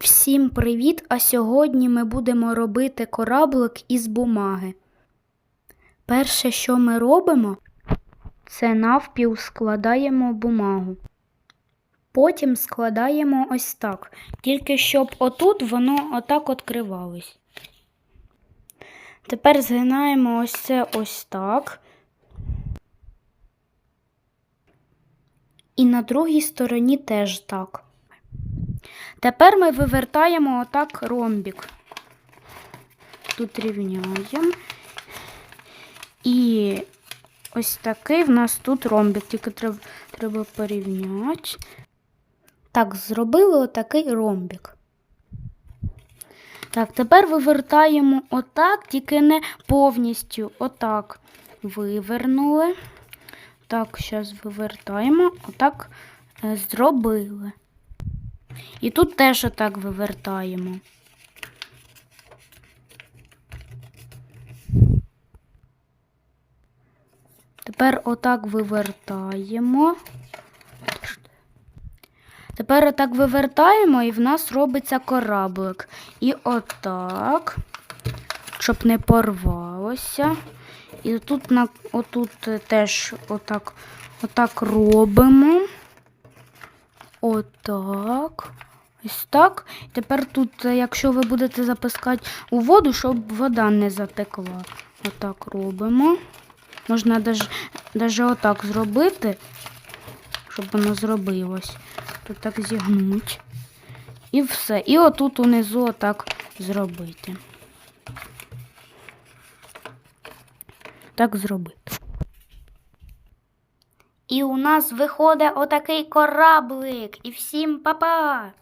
Всім привіт! А сьогодні ми будемо робити кораблик із бумаги. Перше, що ми робимо, це навпіл складаємо бумагу. Потім складаємо ось так, тільки щоб отут воно отак відкривалось. Тепер згинаємо ось це ось так. І на другій стороні теж так. Тепер ми вивертаємо отак ромбік. Тут рівняємо. І ось такий в нас тут ромбік, тільки треба, треба порівняти. Так, зробили отакий ромбік. Так, тепер вивертаємо отак, тільки не повністю. Отак вивернули. Так, зараз вивертаємо, отак е, зробили. І тут теж отак вивертаємо. Тепер отак вивертаємо. Тепер отак вивертаємо, і в нас робиться кораблик. І отак, щоб не порвалося. І тут отут теж отак, отак робимо. Отак. Ось так. Тепер тут, е, якщо ви будете запускати у воду, щоб вода не затекла. Отак робимо. Можна навіть отак зробити, щоб воно зробилось. Тут так зігнути. І все. І отут унизу отак зробити. Так зробити. І у нас виходить отакий кораблик. І всім па-па!